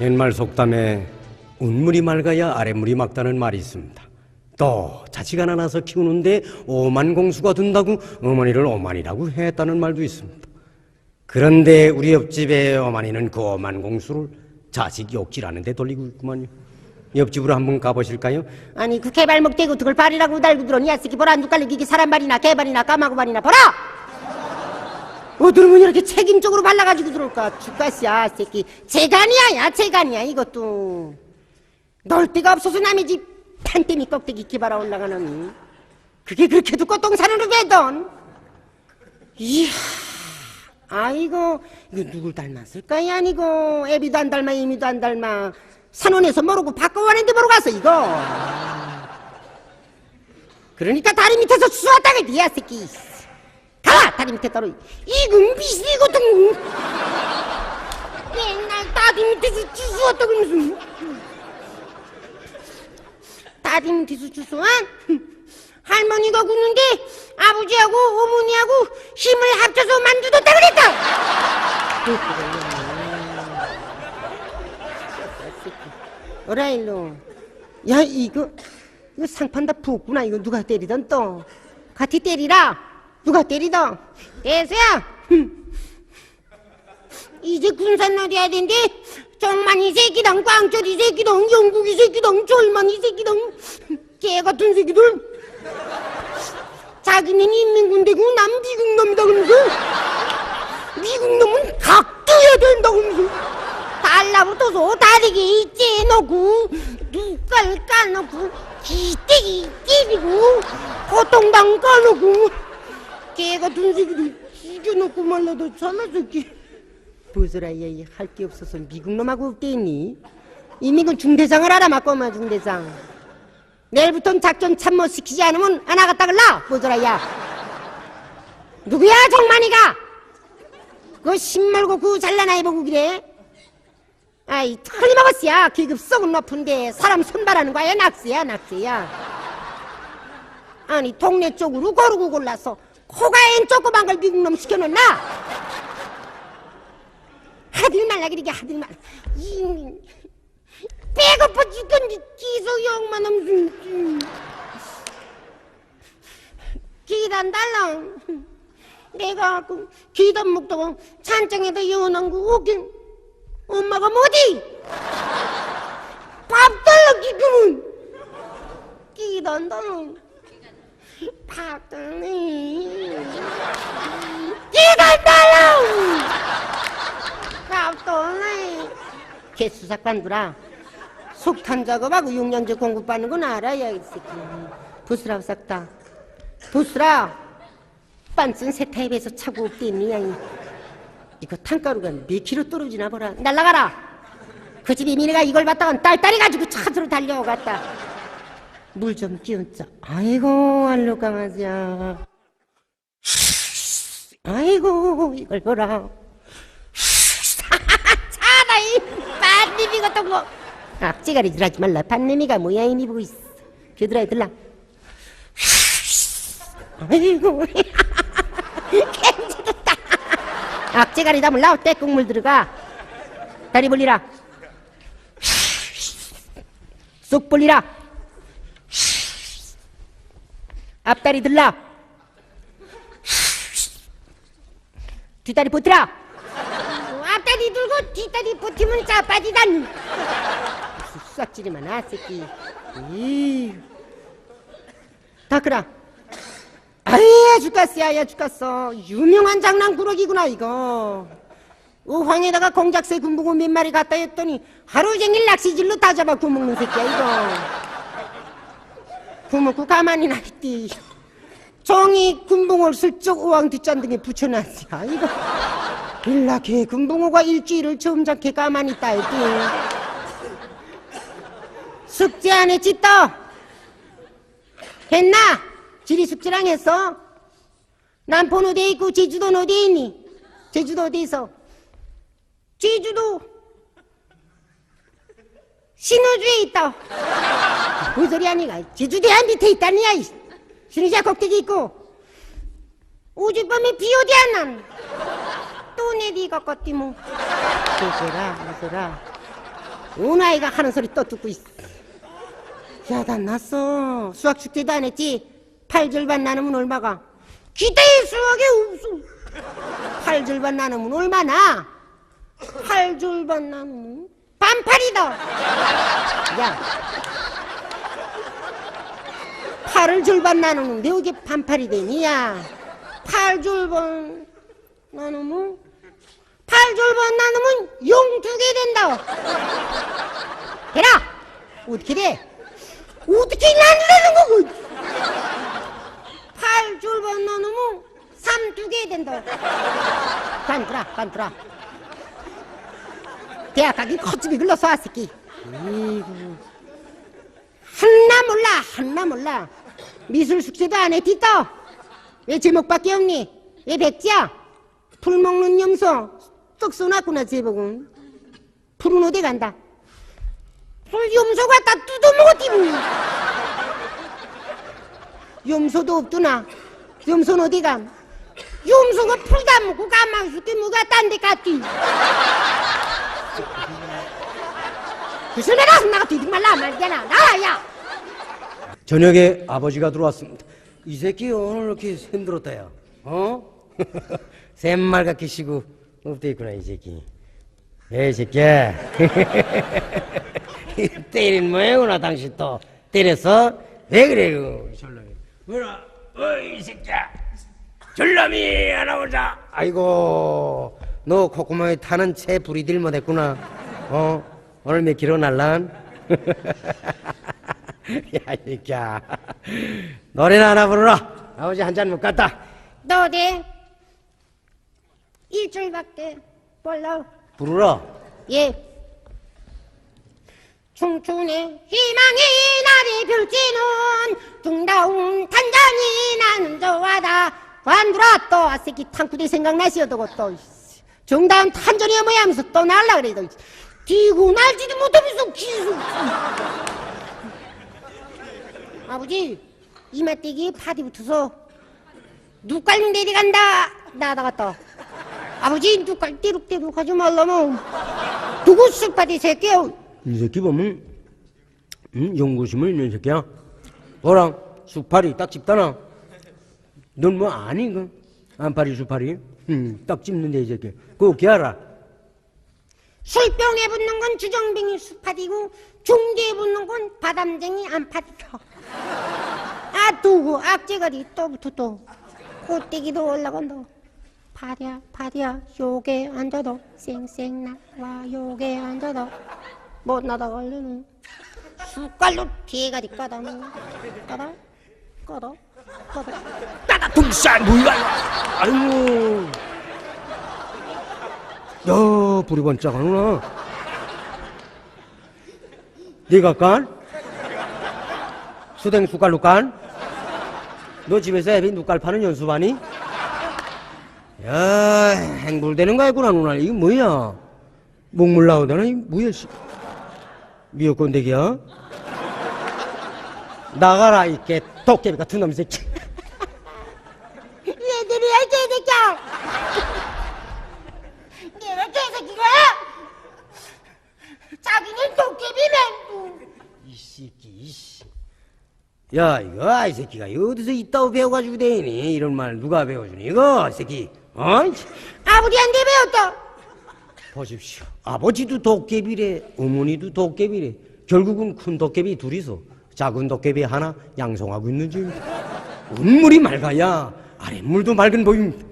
옛말 속담에 운물이 맑아야 아랫물이 맑다는 말이 있습니다. 또 자식 하나 낳아서 키우는데 오만 공수가 든다고 어머니를 오만이라고 했다는 말도 있습니다. 그런데 우리 옆집의 어머니는 그 오만 공수를 자식 욕질하는 데 돌리고 있구만요. 옆집으로 한번 가보실까요? 아니 그 개발목 대고 그걸 발이라고 달고 들었니 야 새끼 보라 누깔리기 이게 사람 발이나 개발이나 까마고 발이나 보라 어들면 이렇게 책임적으로 발라가지고 들어올까? 죽겠어 새끼. 재간이야 야 재간이야 이것도. 놀 데가 없어서 남의 집 판때미 껍데기 기바라 올라가는 그게 그렇게 두고 똥산으로 배던 이야 아이고 이거 누굴 닮았을까 이 아니고. 애비도 안 닮아 이미도 안 닮아. 산원에서 모르고 바꿔왔는데 모르고 갔어 이거. 그러니까 다리 밑에서 수왔다가 니야 새끼 가 다리 밑에 따로. 이금 비시거든 맨날 다리 밑에서 주수왔다 그러면서. 다리 밑에서 주수한 할머니가 굽는데 아버지하고 어머니하고 힘을 합쳐서 만들었다 그랬다. 어라 일로. 야 이거 이거 상판 다 부었구나. 이거 누가 때리던 또. 같이 때리라 누가 때리던 대수야! 이제 군산 어디야 된대? 정만 이 새끼당 꽝철 이 새끼당 영국 이 새끼당 절만 이 새끼당 개 같은 새끼들. 자기는 인민군대고 남 미국놈이다 그러면서 미국놈은 각도해야 된다 그러면서 달라붙어서 다리게 째놓고 눈깔 까놓고 기대기 때리고 고통당 까놓고 개 같은 새끼들 죽여놓고 말라도 참아 새끼 보소라 얘 할 게 없어서 미국 놈하고 없대니? 이미 그 중대장을 알아맞고 마 중대장. 내일부턴 작전 참모 시키지 않으면 안 나갔다 글라. 보소라 야. 누구야 정만이가? 그 신말고 그 잘난 아이 보고 그래. 아이 틀림없었야. 계급 썩은 높은데 사람 손발하는 거야. 낙세야 낙세야. 아니 동네 쪽으로 고르고 골라서 코가엔 조그만 걸 미국 놈 시켜놓나? 하들 말라 그러게 하들 말라. 이 배고파 죽겠는데 기소 욕만 없음 기단 달랑 내가 그 기단 먹다가 찬장에다 여어놓은 거 오긴 엄마가 뭐지? 밥 달라 기금은 기단 달랑 달랑 밥 달니 개수사관들아. 속탄 작업하고 6년제 공급받는 건 알아야 이 새끼. 부스라고 싹다 부스라 빤쓴 새 타입에서 차고 없대니 양 이거 탄가루가 몇 킬로 떨어지나 보라. 날라가라! 그 집이 미네가 이걸 받다가 딸딸이 가지고 차으로 달려갔다 물 좀 끼얹자. 아이고 알로 강아지야. 아이고 이걸 보라. 차다 이 반님이 같은 거. 악재가리 들하지 말라. 반님이가 뭐야 이니 보고 있어. 겨드라이 들라 아이고. 캔지됐다 악재가리 담을 나올 때 국물 들어가. 다리 벌리라. 쏙 벌리라 앞다리 들라. 뒷다리 버티라. 앞다리 들고 뒷다리 버티면 짜빠지단. 싹지리만 아 새끼. 이. 닦으라. 아야 죽겠어 야 야 죽겠어. 유명한 장난꾸러기구나 이거. 우황에다가 공작새 군붕어 몇 마리 갖다 했더니 하루 종일 낚시질로 다 잡아 구먹는 새끼야 이거 구먹고 가만히 나 있디 종이 군붕어를 슬쩍 우왕 뒷잔등에 붙여놨어 야 이거 일나게 군붕어가 일주일을 점잖게 가만히 있다 했디 숙제 안 했지 또 했나? 지리 숙제랑 했어? 남포 어디에 있고 제주도는 어디에 있니? 제주도 어디에서? 제주도 신호주에 있다 뭔 소리 아니가 제주도야 밑에 있다니야 이. 신의자 꼭대기 있고 오죽밤에 비 어디 안 난? 또 내디 갖겠디 뭐 무서라 무서라 오나이가 하는 소리 또 듣고 있어. 야, 난 났어. 수학 축제도 안 했지? 팔절반 나누면 얼마가? 기대의 수학에 없어. 팔절반 나누면 얼마나? 팔절반 나누면 반팔이다. 야. 팔을 절반 나누는데 어게 반팔이 되니, 야. 팔 절반 나누면 팔 절반 나누면 영 두 개 된다. 해라. 어떻게 돼? 어떻게 나누라는 거고? 팔 절반 나누면 삼 두 개 된다. 간들아, 간들아. 대학 가기 거침이 글러서 와 새끼. 이구. 한나 몰라, 한나 몰라. 미술 숙제도 안 해, 뒷떠. 왜 제목밖에 없니? 왜 백지야? 풀 먹는 염소. 떡 써놨구나, 제목은. 풀은 어디 간다? 풀 염소가 다 뜯어먹었지, 뭐. 염소도 없더나. 염소는 어디 감? 염소가 풀 다 먹고 가만 있을게 뭐가 딴 데 갔지? 그슬매라 나가 뒤dig 말라 말잖아 나와 야 저녁에 아버지가 들어왔습니다. 이 새끼 오늘 이렇게 힘들었다 야. 어? 샘말 같게 쉬고 없대 있구나 이 새끼. 에이 새끼야. 때린 모양이구나 당신 또 때렸어? 왜 그래 그 전람이? 뭐라? 어이 이 새끼야. 전람이 하나 오자. 아이고 너 콧구멍에 타는 채 불이 들 못했구나. 어? 오늘 몇 킬로 날란? 야, 이 새끼야. 노래나 하나 부르라. 아버지 한 잔 못 갔다. 너 어디 일주일밖에 몰라 부르라. 예 청춘의 희망이 날이 펼치는 중다운 탄전이 나는 좋아다 관두라 또 아새끼 탕구대 생각나시어도 또 정다운 탄전이 뭐야 하면서 또 날라 그래도 뛰고 날지도 못하면서 기수 아버지 이마떼기 파디 붙어서 눈깔 내려간다 나다가 또 아버지 눈깔 띠룩띠룩 하지 말라면 누구 쑥파디 새끼야 이 새끼 보면, 응? 용고심을 있는 새끼야. 너랑 수파리 딱 집다나. 넌 뭐 아니, 그? 안파리, 수파리? 응, 딱 집는데, 이 새끼. 그거 기알아. 술병에 붙는 건 주정뱅이 수파디고 중대에 붙는 건 바담쟁이 안파디다 아 두고 악재가리 또부터 또. 꽃대기도 올라간다 파디야 파디야 요게 앉아도 쌩쌩 나와 요게 앉아도 못 나다 걸리는. 숟갈로 뒤에가리 까다 까다 까다 까다 따다 둥산 뭐야 아이고 야 불이 번쩍하구나 네가 깐? 수댕 숟갈로 깐? 너 집에서 애비 숟갈 파는 연수하니? 야 행불되는 거 있구나 누나 이게 뭐야 목물 나오다나 이 뭐야 씨. 미역건데기야 나가라 이게 도깨비 같은 놈 새끼 얘들이야 개새끼야 내가 개새끼가 자기는 도깨비맨 이 새끼, 이씨. 야, 이거, 아, 이 새끼가, 어디서 있다고 배워가지고 대니? 이런 말 누가 배워주니? 이거, 이 새끼. 어? 아버지한테 배웠다 보십시오. 아버지도 도깨비래, 어머니도 도깨비래. 결국은 큰 도깨비 둘이서 작은 도깨비 하나 양성하고 있는 중입니다. 운물이 맑아야 아랫물도 맑은 보입니다.